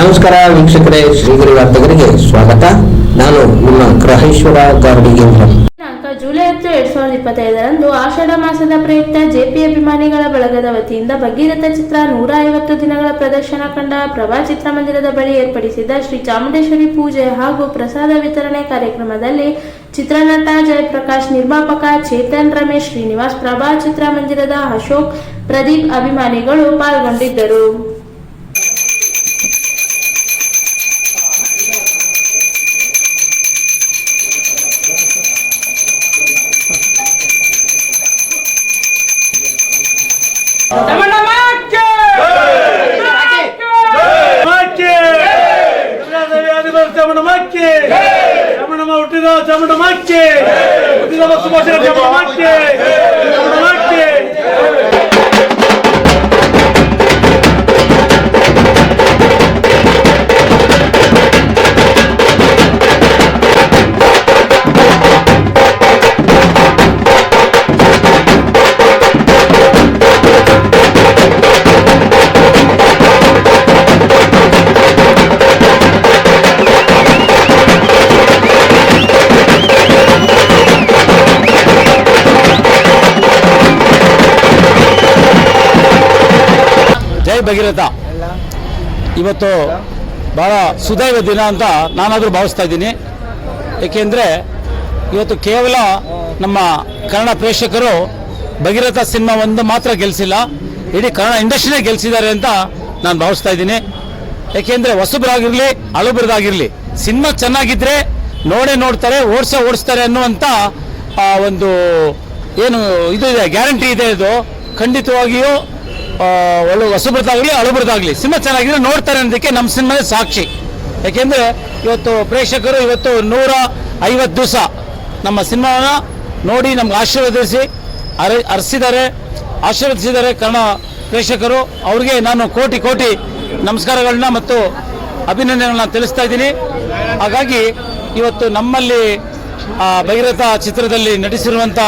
ನಮಸ್ಕಾರ ವೀಕ್ಷಕರೇ, ಶ್ರೀಗಿರಿ ವಾರ್ತೆಗರಿಗೆ ಸ್ವಾಗತ. ನಾನು ನಿಮ್ಮ ಗ್ರಹೇಶ್ವರ ಗಾರ್ಡಿಗೇಂದ್ರ ಜುಲೈ ಹತ್ತು, ಎರಡ್ ಸಾವಿರದ ಇಪ್ಪತ್ತೈದರಂದು ಆಷಾಢ ಮಾಸದ ಪ್ರಯುಕ್ತ ಜೆಪಿ ಅಭಿಮಾನಿಗಳ ಬಳಗದ ವತಿಯಿಂದ ಭಗೀರಥ ಚಿತ್ರ ನೂರ ಐವತ್ತು ದಿನಗಳ ಪ್ರದರ್ಶನ ಕಂಡ ಪ್ರಭಾ ಚಿತ್ರಮಂದಿರದ ಬಳಿ ಏರ್ಪಡಿಸಿದ್ದ ಶ್ರೀ ಚಾಮುಂಡೇಶ್ವರಿ ಪೂಜೆ ಹಾಗೂ ಪ್ರಸಾದ ವಿತರಣೆ ಕಾರ್ಯಕ್ರಮದಲ್ಲಿ ಚಿತ್ರನಟ ಜಯಪ್ರಕಾಶ್, ನಿರ್ಮಾಪಕ ಚೇತನ್ ರಮೇಶ್, ಶ್ರೀನಿವಾಸ್ ಪ್ರಭಾ ಚಿತ್ರಮಂದಿರದ ಅಶೋಕ್ ಪ್ರದೀಪ್ ಅಭಿಮಾನಿಗಳು ಪಾಲ್ಗೊಂಡಿದ್ದರು. தமிழமாக்கி தமிழமா விட்டுதா தமிழமாக்கி விட்டுதா சுபாஷ் தமிழமாக்கி ಭಗೀರಥ ಇವತ್ತು ಬಹಳ ಸುದೈವ ದಿನ ಅಂತ ನಾನಾದರೂ ಭಾವಿಸ್ತಾ ಇದ್ದೀನಿ. ಏಕೆಂದರೆ ಇವತ್ತು ಕೇವಲ ನಮ್ಮ ಕನ್ನಡ ಪ್ರೇಕ್ಷಕರು ಭಗೀರಥ ಸಿನಿಮಾ ಒಂದು ಮಾತ್ರ ಗೆಲ್ಲಿಸಿಲ್ಲ ಇಡೀ ಕನ್ನಡ ಇಂಡಸ್ಟ್ರಿನೇ ಗೆಲ್ಲಿಸಿದ್ದಾರೆ ಅಂತ ನಾನು ಭಾವಿಸ್ತಾ ಇದ್ದೀನಿ. ಏಕೆಂದರೆ ಹೊಸಬರಾಗಿರಲಿ ಹಳಬ್ರದಾಗಿರಲಿ ಸಿನಿಮಾ ಚೆನ್ನಾಗಿದ್ರೆ ನೋಡೇ ನೋಡ್ತಾರೆ ಓಡಿಸೋ ಓಡಿಸ್ತಾರೆ ಅನ್ನುವಂಥ ಒಂದು ಏನು ಇದು ಇದೆ ಗ್ಯಾರಂಟಿ ಇದೆ ಇದು ಖಂಡಿತವಾಗಿಯೂ ಒಳ್ಳೆ ಹೊಸಬ್ರದ್ದಾಗಲಿ ಹಳಬ್ರದ್ದಾಗಲಿ ಸಿನಿಮಾ ಚೆನ್ನಾಗಿದ್ರೆ ನೋಡ್ತಾರೆ ಅನ್ನೋದಕ್ಕೆ ನಮ್ಮ ಸಿನಿಮಾದ ಸಾಕ್ಷಿ. ಯಾಕೆಂದರೆ ಇವತ್ತು ಪ್ರೇಕ್ಷಕರು ಇವತ್ತು ನೂರ ಐವತ್ತು ದಿವಸ ನಮ್ಮ ಸಿನಿಮಾನ ನೋಡಿ ನಮ್ಗೆ ಆಶೀರ್ವದಿಸಿ ಅರ ಅರ್ಸಿದ್ದಾರೆ ಆಶೀರ್ವದಿಸಿದ್ದಾರೆ. ಕನ್ನಡ ಪ್ರೇಕ್ಷಕರು ಅವ್ರಿಗೆ ನಾನು ಕೋಟಿ ಕೋಟಿ ನಮಸ್ಕಾರಗಳನ್ನ ಮತ್ತು ಅಭಿನಂದನೆಗಳನ್ನ ತಿಳಿಸ್ತಾ ಇದ್ದೀನಿ. ಹಾಗಾಗಿ ಇವತ್ತು ನಮ್ಮಲ್ಲಿ ಆ, ಭಗೀರಥ ಚಿತ್ರದಲ್ಲಿ ನಟಿಸಿರುವಂಥ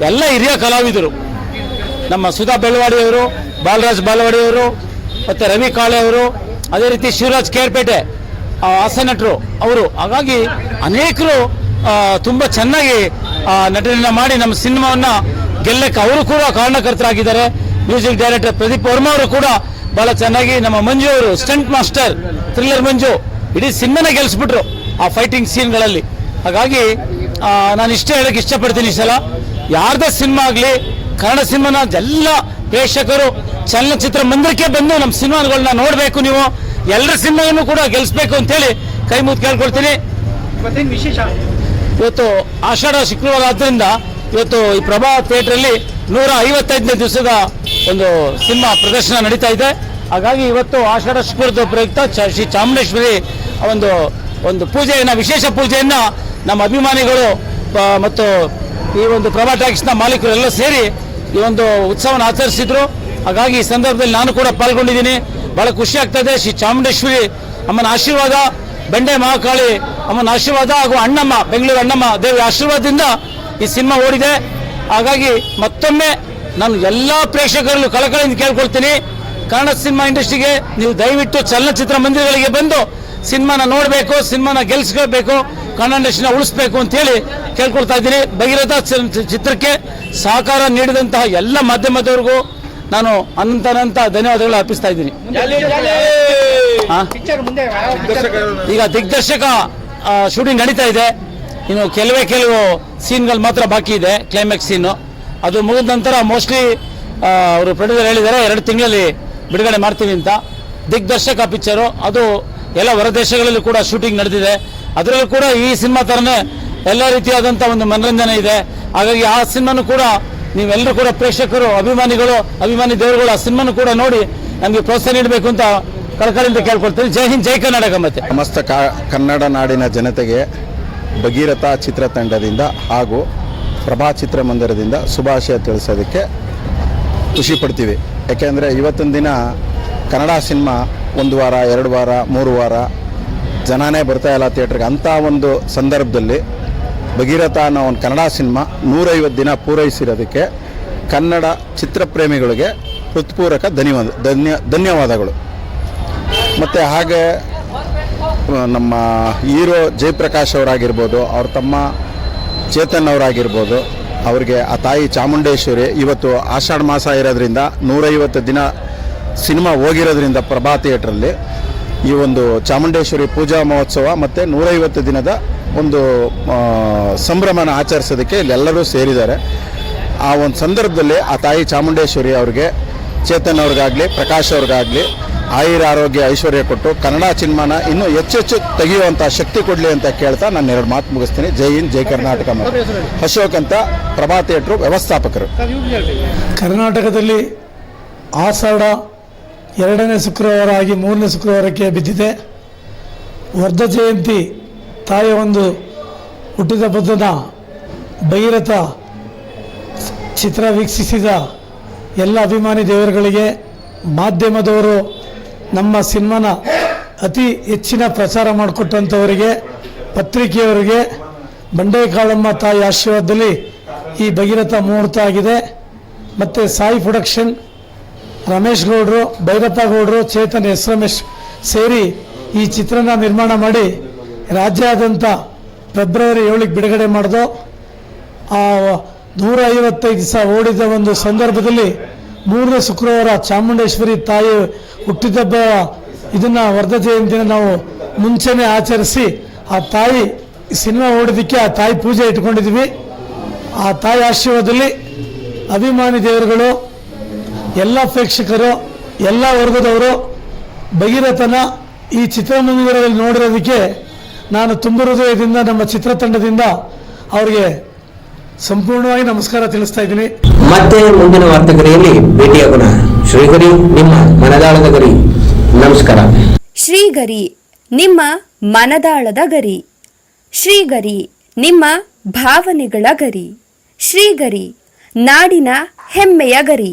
ಎಲ್ಲ ಹಿರಿಯ ಕಲಾವಿದರು ನಮ್ಮ ಸುಧಾ ಬೆಳವಾಡಿಯವರು ಬಾಲರಾಜ್ ಬಾಲವಾಡಿಯವರು ಮತ್ತು ರವಿ ಕಾಳೆ ಅವರು ಅದೇ ರೀತಿ ಶಿವರಾಜ್ ಕೇರ್ಪೇಟೆ ಆ, ಹಾಸ್ಯ ನಟರು ಅವರು. ಹಾಗಾಗಿ ಅನೇಕರು ತುಂಬ ಚೆನ್ನಾಗಿ ನಟನೆಯನ್ನು ಮಾಡಿ ನಮ್ಮ ಸಿನಿಮಾವನ್ನು ಗೆಲ್ಲಕ್ಕೆ ಅವರು ಕೂಡ ಕಾರಣಕರ್ತರಾಗಿದ್ದಾರೆ. ಮ್ಯೂಸಿಕ್ ಡೈರೆಕ್ಟರ್ ಪ್ರದೀಪ್ ವರ್ಮಾ ಅವರು ಕೂಡ ಬಹಳ ಚೆನ್ನಾಗಿ ನಮ್ಮ ಮಂಜು ಅವರು ಸ್ಟಂಟ್ ಮಾಸ್ಟರ್ ಥ್ರಿಲ್ಲರ್ ಮಂಜು ಇಡೀ ಸಿನಿಮಾನೇ ಗೆಲ್ಲಿಸ್ಬಿಟ್ರು ಆ ಫೈಟಿಂಗ್ ಸೀನ್ಗಳಲ್ಲಿ. ಹಾಗಾಗಿ ನಾನು ಇಷ್ಟ ಹೇಳಕ್ಕೆ ಇಷ್ಟಪಡ್ತೀನಿ ಈ ಸಲ. ಯಾರ್ದ ಸಿನಿಮಾ ಆಗಲಿ ಕನ್ನಡ ಸಿನಿಮಾನ ಎಲ್ಲ ಪ್ರೇಕ್ಷಕರು ಚಲನಚಿತ್ರ ಮಂದಿರಕ್ಕೆ ಬಂದು ನಮ್ಮ ಸಿನಿಮಾಗಳನ್ನ ನೋಡಬೇಕು ನೀವು. ಎಲ್ಲರ ಸಿನಿಮಾವನ್ನು ಕೂಡ ಗೆಲ್ಲಿಸ್ಬೇಕು ಅಂತೇಳಿ ಕೈ ಮುದ್ದು ಕೇಳ್ಕೊಳ್ತೀನಿ. ವಿಶೇಷ? ಇವತ್ತು ಆಷಾಢ ಶುಕ್ರವಾರ ಆದ್ದರಿಂದ ಇವತ್ತು ಈ ಪ್ರಭಾ ಥಿಯೇಟ್ರಲ್ಲಿ ನೂರ ಐವತ್ತೈದನೇ ದಿವಸದ ಒಂದು ಸಿನಿಮಾ ಪ್ರದರ್ಶನ ನಡೀತಾ ಇದೆ. ಹಾಗಾಗಿ ಇವತ್ತು ಆಷಾಢ ಶುಕ್ರದ ಪ್ರಯುಕ್ತ ಶ್ರೀ ಚಾಮುಂಡೇಶ್ವರಿ ಒಂದು ಒಂದು ಪೂಜೆಯನ್ನ ವಿಶೇಷ ಪೂಜೆಯನ್ನ ನಮ್ಮ ಅಭಿಮಾನಿಗಳು ಮತ್ತು ಈ ಒಂದು ಪ್ರಭಾ ಟ್ಯಾಕ್ಸ್ನ ಮಾಲೀಕರೆಲ್ಲ ಸೇರಿ ಈ ಒಂದು ಉತ್ಸವನ ಆಚರಿಸಿದ್ರು. ಹಾಗಾಗಿ ಈ ಸಂದರ್ಭದಲ್ಲಿ ನಾನು ಕೂಡ ಪಾಲ್ಗೊಂಡಿದ್ದೀನಿ. ಬಹಳ ಖುಷಿ ಆಗ್ತಾ ಇದೆ ಶ್ರೀ ಚಾಮುಂಡೇಶ್ವರಿ ಅಮ್ಮನ ಆಶೀರ್ವಾದ, ಬೆಂಡೆ ಮಹಾಕಾಳಿ ಅಮ್ಮನ ಆಶೀರ್ವಾದ ಹಾಗೂ ಅಣ್ಣಮ್ಮ, ಬೆಂಗಳೂರು ಅಣ್ಣಮ್ಮ ದೇವಿ ಆಶೀರ್ವಾದದಿಂದ ಈ ಸಿನಿಮಾ ಓಡಿದೆ. ಹಾಗಾಗಿ ಮತ್ತೊಮ್ಮೆ ನಾನು ಎಲ್ಲ ಪ್ರೇಕ್ಷಕರಲ್ಲೂ ಕಳಕಳಿಯಿಂದ ಕೇಳ್ಕೊಳ್ತೀನಿ. ಕನ್ನಡ ಸಿನಿಮಾ ಇಂಡಸ್ಟ್ರಿಗೆ ನೀವು ದಯವಿಟ್ಟು ಚಲನಚಿತ್ರ ಮಂದಿರಗಳಿಗೆ ಬಂದು ಸಿನಿಮಾನ ನೋಡಬೇಕು, ಸಿನಿಮಾನ ಗೆಲ್ಸ್ಕೊಳ್ಬೇಕು. ಕನ್ನಡ ಉಳಿಸಬೇಕು ಉಳಿಸ್ಬೇಕು ಅಂತ ಹೇಳಿ ಕೇಳ್ಕೊಳ್ತಾ ಇದ್ದೀನಿ. ಭಗೀರಥ ಚಿತ್ರಕ್ಕೆ ಸಹಕಾರ ನೀಡಿದಂತಹ ಎಲ್ಲ ಮಾಧ್ಯಮದವ್ರಿಗೂ ನಾನು ಅನಂತ ಅನಂತ ಧನ್ಯವಾದಗಳು ಅರ್ಪಿಸ್ತಾ ಇದ್ದೀನಿ. ಹಾ? ಪಿಕ್ಚರ್ ಮುಂದೆ ಈಗ ದಿಗ್ದರ್ಶಕ ಶೂಟಿಂಗ್ ನಡೀತಾ ಇದೆ. ಇನ್ನು ಕೆಲವೇ ಕೆಲವು ಸೀನ್ಗಳು ಮಾತ್ರ ಬಾಕಿ ಇದೆ ಕ್ಲೈಮ್ಯಾಕ್ಸ್ ಸೀನು. ಅದು ಮುಗಿದ ನಂತರ ಮೋಸ್ಟ್ಲಿ ಅವರು ಪ್ರೊಡ್ಯೂಸರ್ ಹೇಳಿದ್ದಾರೆ ಎರಡು ತಿಂಗಳಲ್ಲಿ ಬಿಡುಗಡೆ ಮಾಡ್ತೀವಿ ಅಂತ. ದಿಗ್ದರ್ಶಕ ಪಿಕ್ಚರು ಅದು ಎಲ್ಲ ಹೊರದೇಶಗಳಲ್ಲಿ ಕೂಡ ಶೂಟಿಂಗ್ ನಡೆದಿದೆ. ಅದರಲ್ಲೂ ಕೂಡ ಈ ಸಿನಿಮಾ ಥರನೇ ಎಲ್ಲ ರೀತಿಯಾದಂಥ ಒಂದು ಮನರಂಜನೆ ಇದೆ. ಹಾಗಾಗಿ ಆ ಸಿನಿಮಾನು ಕೂಡ ನೀವೆಲ್ಲರೂ ಕೂಡ ಪ್ರೇಕ್ಷಕರು, ಅಭಿಮಾನಿಗಳು, ಅಭಿಮಾನಿ ದೇವರುಗಳು ಆ ಸಿನಿಮಾನು ಕೂಡ ನೋಡಿ ನಮಗೆ ಪ್ರೋತ್ಸಾಹ ನೀಡಬೇಕು ಅಂತ ಕಳಕಳಿಯಿಂದ ಕೇಳ್ಕೊಳ್ತೀನಿ. ಜೈ ಹಿಂದ್, ಜೈ ಕರ್ನಾಟಕ ಮತ್ತೆ. ಸಮಸ್ತ ಕನ್ನಡ ನಾಡಿನ ಜನತೆಗೆ ಭಗೀರಥ ಚಿತ್ರತಂಡದಿಂದ ಹಾಗೂ ಪ್ರಭಾ ಚಿತ್ರಮಂದಿರದಿಂದ ಶುಭಾಶಯ ತಿಳಿಸೋದಕ್ಕೆ ಖುಷಿ ಪಡ್ತೀವಿ. ಯಾಕೆಂದರೆ ಇವತ್ತಿನ ದಿನ ಕನ್ನಡ ಸಿನಿಮಾ ಒಂದು ವಾರ, ಎರಡು ವಾರ, ಮೂರು ವಾರ ಜನನೇ ಬರ್ತಾ ಇಲ್ಲ ಥಿಯೇಟ್ರಿಗೆ ಅಂಥ ಒಂದು ಸಂದರ್ಭದಲ್ಲಿ ಭಗೀರಥ ಅನ್ನೋ ಒಂದು ಕನ್ನಡ ಸಿನಿಮಾ ನೂರೈವತ್ತು ದಿನ ಪೂರೈಸಿರೋದಕ್ಕೆ ಕನ್ನಡ ಚಿತ್ರಪ್ರೇಮಿಗಳಿಗೆ ಹೃತ್ಪೂರ್ವಕ ಧನ್ಯವಾದ, ಧನ್ಯ, ಧನ್ಯವಾದಗಳು. ಮತ್ತು ಹಾಗೆ ನಮ್ಮ ಹೀರೋ ಜಯಪ್ರಕಾಶ್ ಅವರಾಗಿರ್ಬೋದು, ಅವ್ರ ತಮ್ಮ ಚೇತನ್ ಅವರಾಗಿರ್ಬೋದು, ಅವ್ರಿಗೆ ಆ ತಾಯಿ ಚಾಮುಂಡೇಶ್ವರಿ ಇವತ್ತು ಆಷಾಢ ಮಾಸ ಇರೋದ್ರಿಂದ ನೂರೈವತ್ತು ದಿನ ಸಿನಿಮಾ ಹೋಗಿರೋದ್ರಿಂದ ಪ್ರಭಾ ಥಿಯೇಟ್ರಲ್ಲಿ ಈ ಒಂದು ಚಾಮುಂಡೇಶ್ವರಿ ಪೂಜಾ ಮಹೋತ್ಸವ ಮತ್ತು ನೂರೈವತ್ತು ದಿನದ ಒಂದು ಸಂಭ್ರಮನ ಆಚರಿಸೋದಕ್ಕೆ ಇಲ್ಲೆಲ್ಲರೂ ಸೇರಿದ್ದಾರೆ. ಆ ಒಂದು ಸಂದರ್ಭದಲ್ಲಿ ಆ ತಾಯಿ ಚಾಮುಂಡೇಶ್ವರಿ ಅವ್ರಿಗೆ ಚೇತನ್ ಅವ್ರಿಗಾಗಲಿ ಪ್ರಕಾಶ್ ಅವ್ರಿಗಾಗಲಿ ಆಯುರ ಆರೋಗ್ಯ ಐಶ್ವರ್ಯ ಕೊಟ್ಟು ಕನ್ನಡ ಚಿನ್ಮಾನ ಇನ್ನೂ ಹೆಚ್ಚೆಚ್ಚು ತೆಗೆಯುವಂಥ ಶಕ್ತಿ ಕೊಡಲಿ ಅಂತ ಕೇಳ್ತಾ ನಾನು ಎರಡು ಮಾತು ಮುಗಿಸ್ತೀನಿ. ಜೈ ಹಿಂದ್ ಜೈ ಕರ್ನಾಟಕ ಮತ್ತು ಅಶೋಕ್ ಅಂತ ಪ್ರಭಾ ಥಿಯೇಟ್ರು ವ್ಯವಸ್ಥಾಪಕರು. ಕರ್ನಾಟಕದಲ್ಲಿ ಆಷಾಢ ಎರಡನೇ ಶುಕ್ರವಾರ ಆಗಿ ಮೂರನೇ ಶುಕ್ರವಾರಕ್ಕೆ ಬಿದ್ದಿದೆ. ವರ್ಧ ಜಯಂತಿ ತಾಯಿಯ ಒಂದು ಹುಟ್ಟಿದ ಬುದ್ಧನ ಭೈರಥ ಚಿತ್ರ ವೀಕ್ಷಿಸಿದ ಎಲ್ಲ ಅಭಿಮಾನಿ ದೇವರುಗಳಿಗೆ ಮಾಧ್ಯಮದವರು ನಮ್ಮ ಸಿನಿಮಾನ ಅತಿ ಹೆಚ್ಚಿನ ಪ್ರಚಾರ ಮಾಡಿಕೊಟ್ಟಂಥವರಿಗೆ, ಪತ್ರಿಕೆಯವರಿಗೆ ಬಂಡೇಕಾಳಮ್ಮ ತಾಯಿ ಆಶೀರ್ವಾದದಲ್ಲಿ ಈ ಭಗೀರಥ ಮುಹೂರ್ತ ಆಗಿದೆ. ಮತ್ತು ಸಾಯಿ ಪ್ರೊಡಕ್ಷನ್ ರಮೇಶ್ ಗೌಡರು, ಭೈರಪ್ಪ ಗೌಡರು, ಚೇತನ್ ಎಸ್ ರಮೇಶ್ ಸೇರಿ ಈ ಚಿತ್ರನ ನಿರ್ಮಾಣ ಮಾಡಿ ರಾಜ್ಯಾದ್ಯಂತ ಫೆಬ್ರವರಿ ಏಳಿಗೆ ಬಿಡುಗಡೆ ಮಾಡಿದ್ರು ಆ ನೂರ ಐವತ್ತೈದು ದಿವಸ ಓಡಿದ ಒಂದು ಸಂದರ್ಭದಲ್ಲಿ ಮೂರನೇ ಶುಕ್ರವಾರ ಚಾಮುಂಡೇಶ್ವರಿ ತಾಯಿ ಹುಟ್ಟಿದಬ್ಬ ಇದನ್ನು ವರ್ಧ ಜಯಂತಿನ ನಾವು ಮುಂಚೆನೇ ಆಚರಿಸಿ ಆ ತಾಯಿ ಸಿನಿಮಾ ಓಡೋದಕ್ಕೆ ಆ ತಾಯಿ ಪೂಜೆ ಇಟ್ಕೊಂಡಿದ್ವಿ. ಆ ತಾಯಿ ಆಶೀರ್ವಾದದಲ್ಲಿ ಅಭಿಮಾನಿ ದೇವರುಗಳು ಎಲ್ಲ ಪ್ರೇಕ್ಷಕರು ಎಲ್ಲ ವರ್ಗದವರು ಭಗೀರಥನ ಈ ಚಿತ್ರಮಂದಿರದಲ್ಲಿ ನೋಡಿರೋದಕ್ಕೆ ನಾನು ತುಂಬ ಹೃದಯದಿಂದ ನಮ್ಮ ಚಿತ್ರತಂಡದಿಂದ ಅವರಿಗೆ ಸಂಪೂರ್ಣವಾಗಿ ನಮಸ್ಕಾರ ತಿಳಿಸ್ತಾ ಇದ್ದೀನಿ. ಮತ್ತೆ ಮುಂದಿನ ವಾರ್ತೆಗರಿಯಲ್ಲಿ ಭೇಟಿಯಾಗೋಣ ಶ್ರೀಗರಿ ನಿಮ್ಮ ಮನದಾಳದ ಗರಿ. ನಮಸ್ಕಾರ. ಶ್ರೀಗರಿ ನಿಮ್ಮ ಮನದಾಳದ ಗರಿ. ಶ್ರೀಗರಿ ನಿಮ್ಮ ಭಾವನೆಗಳ ಗರಿ. ಶ್ರೀಗರಿ ನಾಡಿನ ಹೆಮ್ಮೆಯ ಗರಿ.